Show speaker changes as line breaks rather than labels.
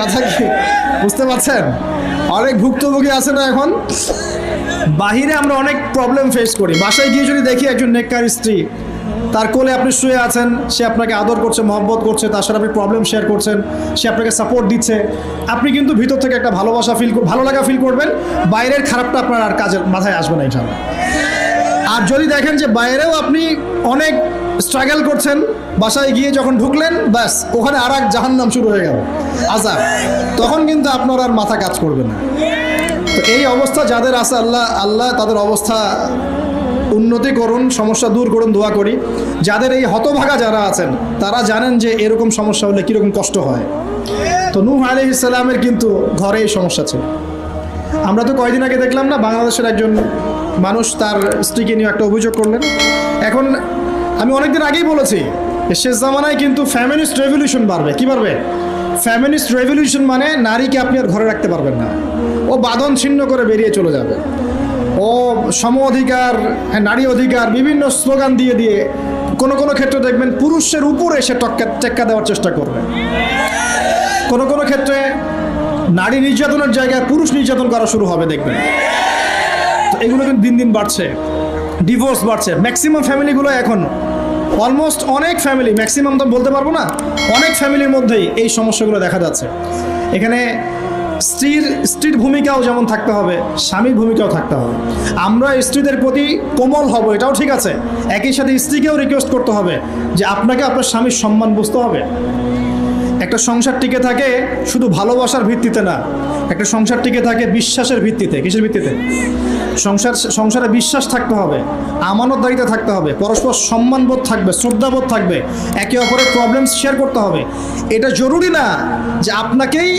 কথা কি? বুঝতে পারছেন? অনেক ভুক্তভোগী আছে না এখন? বাহিরে আমরা অনেক প্রবলেম ফেস করি। বাসায় গিয়ে যদি দেখি একজন নেককার স্ত্রী, তার কোলে আপনি শুয়ে আছেন, সে আপনাকে আদর করছে, মহব্বত করছে, তার সাথে আপনি প্রবলেম শেয়ার করছেন, সে আপনাকে সাপোর্ট দিচ্ছে, আপনি কিন্তু ভিতর থেকে একটা ভালোবাসা ফিল ভালো লাগা ফিল করবেন, বাইরের খারাপটা আপনার আর কাজের মাথায় আসবে না ইনশাল্লাহ আর যদি দেখেন যে বাইরেও আপনি অনেক স্ট্রাগল করছেন, বাসায় গিয়ে যখন ঢুকলেন, ব্যাস, ওখানে আর এক জাহান্নাম শুরু হয়ে গেল। আজাব তখন কিন্তু আপনার আর মাথা কাজ করবে না। তো এই অবস্থা যাদের আছে, আল্লাহ আল্লাহ তাদের অবস্থা উন্নতি করুন, সমস্যা দূর করুন, দোয়া করি। যাদের এই হতভাগা যারা আছেন, তারা জানেন যে এরকম সমস্যা হলে কীরকম কষ্ট হয়। তো নূহ আলহ ইসলামের কিন্তু ঘরে এই সমস্যা ছিল। আমরা তো কয়দিন আগে দেখলাম না, বাংলাদেশের একজন মানুষ তার স্ত্রীকে নিয়ে একটা অভিযোগ করলেন। এখন আমি অনেকদিন আগেই বলেছি শেষ জামানায় কিন্তু ফ্যামিলিস্ট রেভলিউশন বাড়বে। কি বাড়বে? ফ্যামিলিস্ট রেভলিউশন মানে নারীকে আপনি আর ঘরে রাখতে পারবেন না। ও বাঁধন ছিন্ন করে বেরিয়ে চলে যাবে। ও সম অধিকার হ্যাঁ, নারী অধিকার বিভিন্ন স্লোগান দিয়ে দিয়ে কোনো কোনো ক্ষেত্রে দেখবেন পুরুষের উপরে সে টক্কা টেক্কা দেওয়ার চেষ্টা করবে। কোনো কোনো ক্ষেত্রে নারী নির্যাতনের জায়গায় পুরুষ নির্যাতন করা শুরু হবে দেখবেন। তো এগুলো কিন্তু দিন দিন বাড়ছে ডিভোর্স বাড়ছে। ম্যাক্সিমাম ফ্যামিলিগুলো এখন অলমোস্ট অনেক ফ্যামিলি ম্যাক্সিমাম তো বলতে পারব না, অনেক ফ্যামিলির মধ্যেই এই সমস্যাগুলো দেখা যাচ্ছে। এখানে স্ত্রীর স্ত্রীর ভূমিকাও যেমন থাকতে হবে, স্বামীর ভূমিকাও থাকতে হবে। আমরা স্ত্রীদের প্রতি কোমল হব, এটাও ঠিক আছে। একই সাথে স্ত্রীকেও রিকোয়েস্ট করতে হবে যে আপনাকে আপনার স্বামীর সম্মান বুঝতে হবে। একটা সংসার টিকে থাকে শুধু ভালোবাসার ভিত্তিতে না, একটা সংসার টিকে থাকে বিশ্বাসের ভিত্তিতে। কিসের ভিত্তিতে? সংসার সংসারে বিশ্বাস থাকতে হবে, আমানতদারিতে থাকতে হবে, পরস্পর সম্মানবোধ থাকবে, শ্রদ্ধাবোধ থাকবে, একে অপরের প্রবলেম শেয়ার করতে হবে। এটা জরুরি না যে আপনাকেই